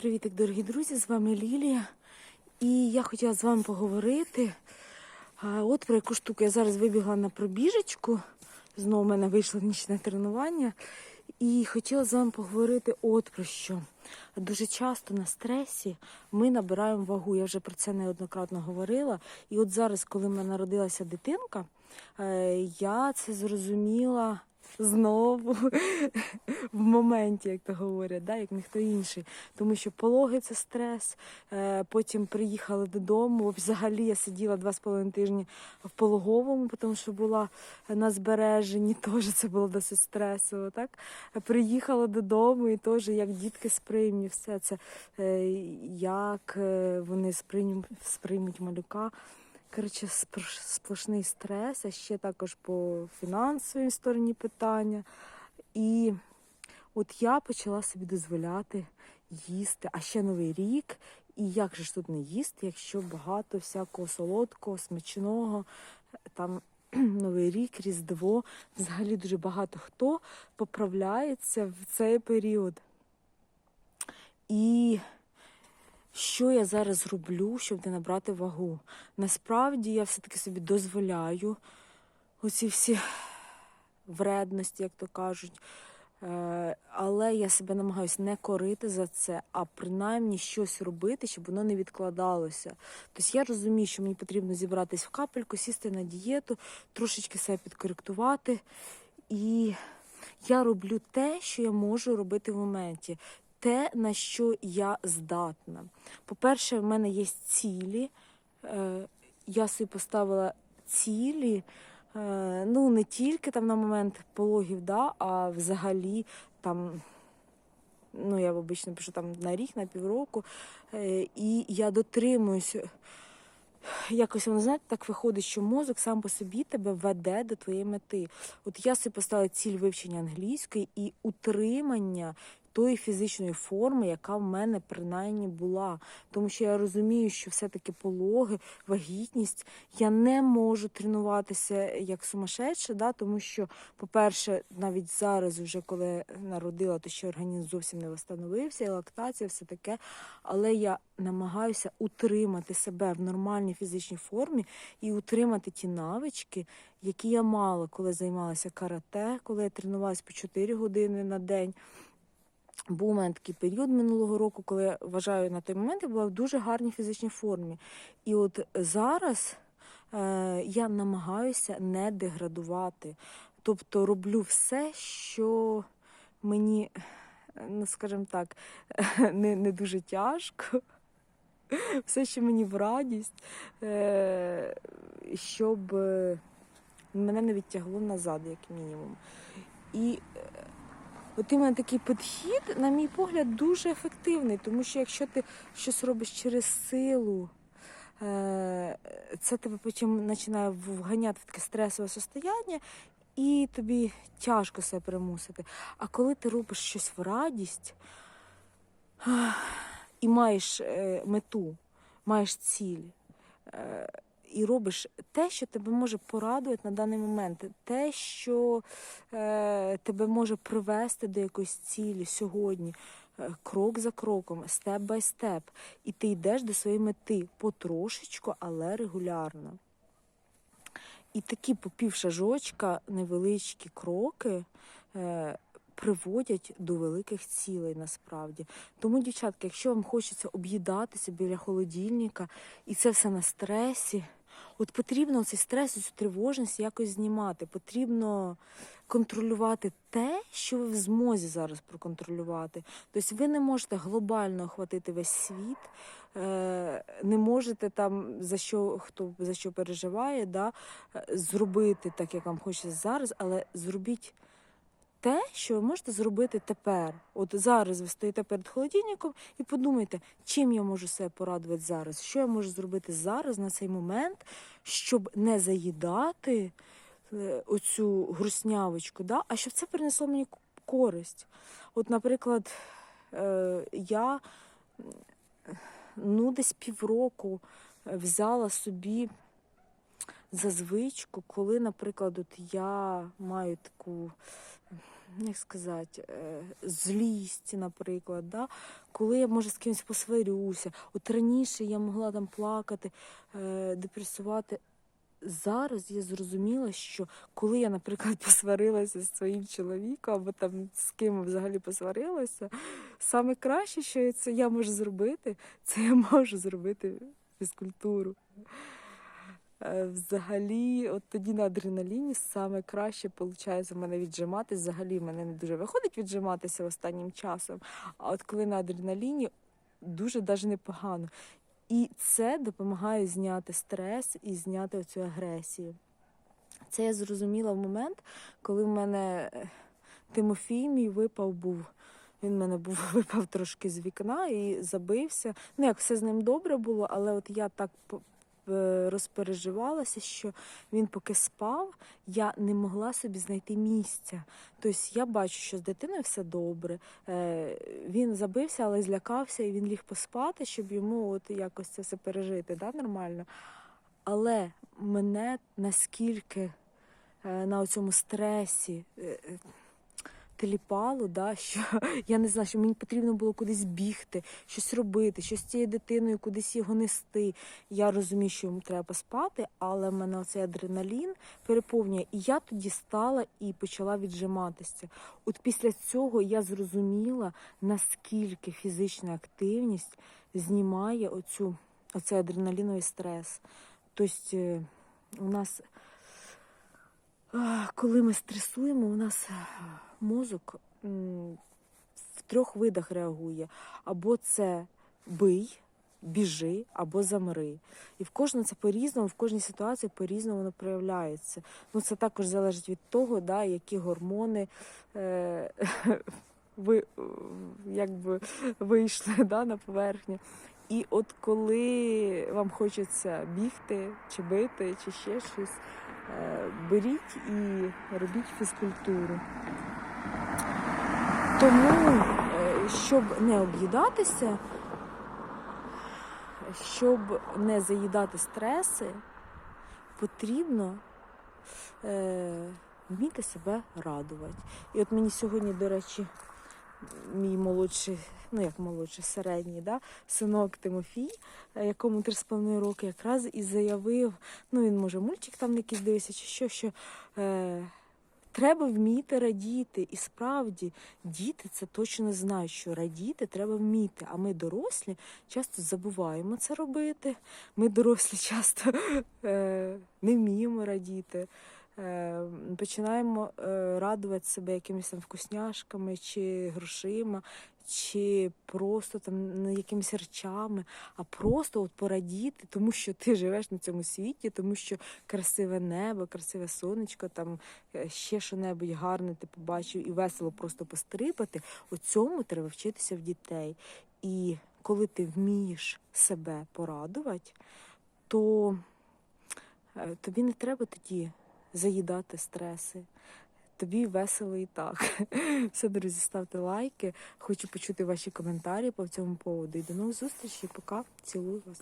Привітик, дорогі друзі! З вами Лілія. І я хотіла з вами поговорити. От про яку штуку. Я зараз вибігла на пробіжечку. Знову в мене вийшло нічне тренування. І хотіла з вами поговорити от про що. Дуже часто на стресі ми набираємо вагу. Я вже про це неоднократно говорила. І от зараз, коли в мене народилася дитинка, е, я це зрозуміла знову в моменті, як то говорять, да, як ніхто інший. Тому що пологи це стрес. Е, Потім приїхали додому. Взагалі я сиділа два з половиною тижні в пологовому, тому що була на збереженні. Теж це було досить стресово. Так? Приїхала додому і теж як дітки сприймні, все це е, як е, вони сприймуть малюка. Коротше, сплошний стрес, а ще також по фінансовій стороні питання. І от я почала собі дозволяти їсти, а ще новий рік. І як же ж тут не їсти, якщо багато всякого солодкого, смачного, там Новий рік, Різдво. Взагалі дуже багато хто поправляється в цей період. І що я зараз роблю, щоб не набрати вагу? Насправді я все-таки собі дозволяю оці всі вредності, як то кажуть. Е, Але я себе намагаюся не корити за це, а принаймні щось робити, щоб воно не відкладалося. Тобто я розумію, що мені потрібно зібратись в капельку, сісти на дієту, трошечки себе підкоректувати. І я роблю те, що я можу робити в моменті, те, на що я здатна. По-перше, в мене є цілі. Е, Я собі поставила цілі. Е, Ну, не тільки там на момент пологів, да, а взагалі там. Ну, я обично пишу там на рік, на півроку. Е, І я дотримуюся. Якось воно знаєте, так виходить, що мозок сам по собі тебе веде до твоєї мети. От я собі поставила ціль вивчення англійської і утримання тої фізичної форми, яка в мене принаймні була. Тому що я розумію, що все-таки пологи, вагітність, я не можу тренуватися як сумасшедша, да, тому що, по-перше, навіть зараз, вже коли народила, то ще організм зовсім не встановився, і лактація, все таке. Але я намагаюся утримати себе в нормальній фізичній формі і утримати ті навички, які я мала, коли займалася карате, коли я тренувалася по 4 години на день. Був у мене такий період минулого року, коли я вважаю на той момент я була в дуже гарній фізичній формі. І от зараз е, я намагаюся не деградувати. Тобто роблю все, що мені, ну скажімо так, не, не дуже тяжко. Все, що мені в радість, е, щоб е, мене не відтягло назад, як мінімум. І е, От іменно такий підхід, на мій погляд, дуже ефективний, тому що якщо ти щось робиш через силу, е, це тебе потім починає вганяти в таке стресове состояння, і тобі тяжко себе примусити. А коли ти робиш щось в радість і маєш е, мету, маєш ціль, е, і робиш те, що тебе може порадувати на даний момент, те, що е, тебе може привести до якоїсь цілі сьогодні, е, крок за кроком, степ бай степ. І ти йдеш до своєї мети потрошечку, але регулярно. І такі по півшажочка невеличкі кроки. Е, Приводять до великих цілей насправді. Тому, дівчатки, якщо вам хочеться об'їдатися біля холодильника і це все на стресі, от потрібно цей стрес, цю тривожність якось знімати. Потрібно контролювати те, що ви в змозі зараз проконтролювати. Тобто ви не можете глобально охватити весь світ, е, не можете там за що хто за що переживає, да, е, зробити так, як вам хочеться зараз, але зробіть те, що ви можете зробити тепер. От зараз ви стоїте перед холодильником і подумайте, чим я можу себе порадувати зараз, що я можу зробити зараз на цей момент, щоб не заїдати е, оцю груснявочку, да? а щоб це принесло мені користь. От, наприклад, е, я ну, десь півроку е, взяла собі за звичку, коли, наприклад, от я маю таку як сказати, е, злість, наприклад, да? коли я може з кимось посварюся. От раніше я могла там плакати, е, депресувати. Зараз я зрозуміла, що коли я, наприклад, посварилася з своїм чоловіком або там з ким взагалі посварилася, саме краще, що це я можу зробити, це я можу зробити фізкультуру. Е, Взагалі, от тоді на адреналіні саме краще виходить в мене віджиматись. Взагалі в мене не дуже виходить віджиматися останнім часом. А от коли на адреналіні дуже даже непогано. І це допомагає зняти стрес і зняти оцю агресію. Це я зрозуміла в момент, коли в мене е, Тимофій мій випав був. Він в мене був випав трошки з вікна і забився. Ну, як все з ним добре було, але от я так розпереживалася, що він поки спав, я не могла собі знайти місця. Тобто я бачу, що з дитиною все добре. Е, Він забився, але злякався, і він ліг поспати, щоб йому от якось це все пережити, да, нормально. Але мене наскільки е, на цьому стресі е, е, теліпало, да, що я не знаю, що мені потрібно було кудись бігти, щось робити, щось з цією дитиною кудись його нести. Я розумію, що йому треба спати, але в мене оцей адреналін переповнює. І я тоді стала і почала віджиматися. От після цього я зрозуміла, наскільки фізична активність знімає оцю, оцей адреналіновий стрес. Тобто е, у нас, коли ми стресуємо, у нас е, мозок в трьох видах реагує. Або це бий, біжи, або замри. І в кожному це по-різному, в кожній ситуації по-різному воно проявляється. Ну, це також залежить від того, да, які гормони е, ви, якби вийшли да, на поверхню. І от коли вам хочеться бігти, чи бити, чи ще щось, е, беріть і робіть фізкультуру. Тому, е, щоб не об'їдатися, щоб не заїдати стреси, потрібно е, вміти себе радувати. І от мені сьогодні, до речі, мій молодший, ну як молодший, середній, да, синок Тимофій, е, якому 3,5 роки, якраз і заявив, ну він може мультик там якийсь дивиться, чи що, що е, треба вміти радіти. І справді діти це точно знають, що радіти треба вміти. А ми дорослі часто забуваємо це робити. Ми дорослі часто е, не вміємо радіти. Е, починаємо е, радувати себе якимись там вкусняшками чи грошима, чи просто там ну, якимись речами, а просто от порадіти, тому що ти живеш на цьому світі, тому що красиве небо, красиве сонечко, там е, ще що-небудь гарне ти побачив і весело просто пострибати. У цьому треба вчитися в дітей. І коли ти вмієш себе порадувати, то е, тобі не треба тоді заїдати стреси. Тобі весело і так. Все, друзі, ставте лайки. Хочу почути ваші коментарі по цьому поводу. І до нових зустрічей. Пока. Цілую вас.